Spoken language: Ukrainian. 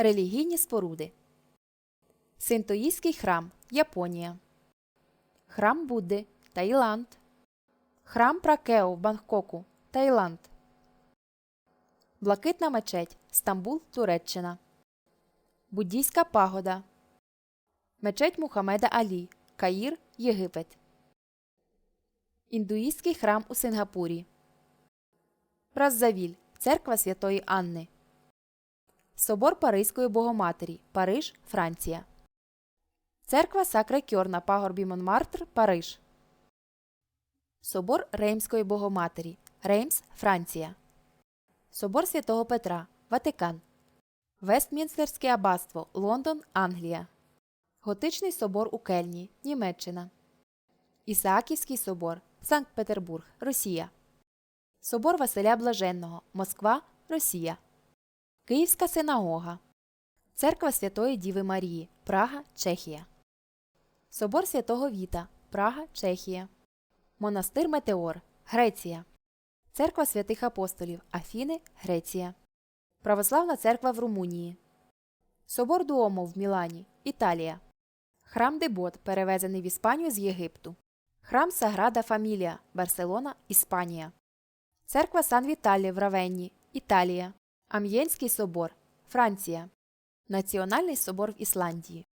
Релігійні споруди. Синтоїстський храм Японія. Храм Будди Таїланд. Храм Пракео в Бангкоку Таїланд. Блакитна мечеть Стамбул, Туреччина. Буддійська пагода. Мечеть Мухаммеда Алі. Каїр, Єгипет. Індуїстський храм у Сингапурі. Браззавіль. Церква Святої Анни. Собор Паризької Богоматері. Париж, Франція. Церква Сакре Кьор на пагорбі Монмартр, Париж. Собор Реймської Богоматері. Реймс, Франція. Собор Святого Петра. Ватикан. Вестмінстерське аббатство. Лондон, Англія. Готичний собор у Кельні. Німеччина. Ісааківський собор. Санкт Петербург, Росія. Собор Василя Блаженного. Москва, Росія. Київська синагога. Церква Святої Діви Марії. Прага, Чехія. Собор Святого Віта. Прага, Чехія. Монастир Метеор. Греція. Церква святих апостолів. Афіни, Греція. Православна церква в Румунії. Собор Дуомо в Мілані. Італія. Храм Дебот, перевезений в Іспанію з Єгипту. Храм Саграда Фамілія. Барселона, Іспанія. Церква Сан Віталій в Равенні. Італія. Ам'єнський собор. Франція. Національний собор в Ісландії.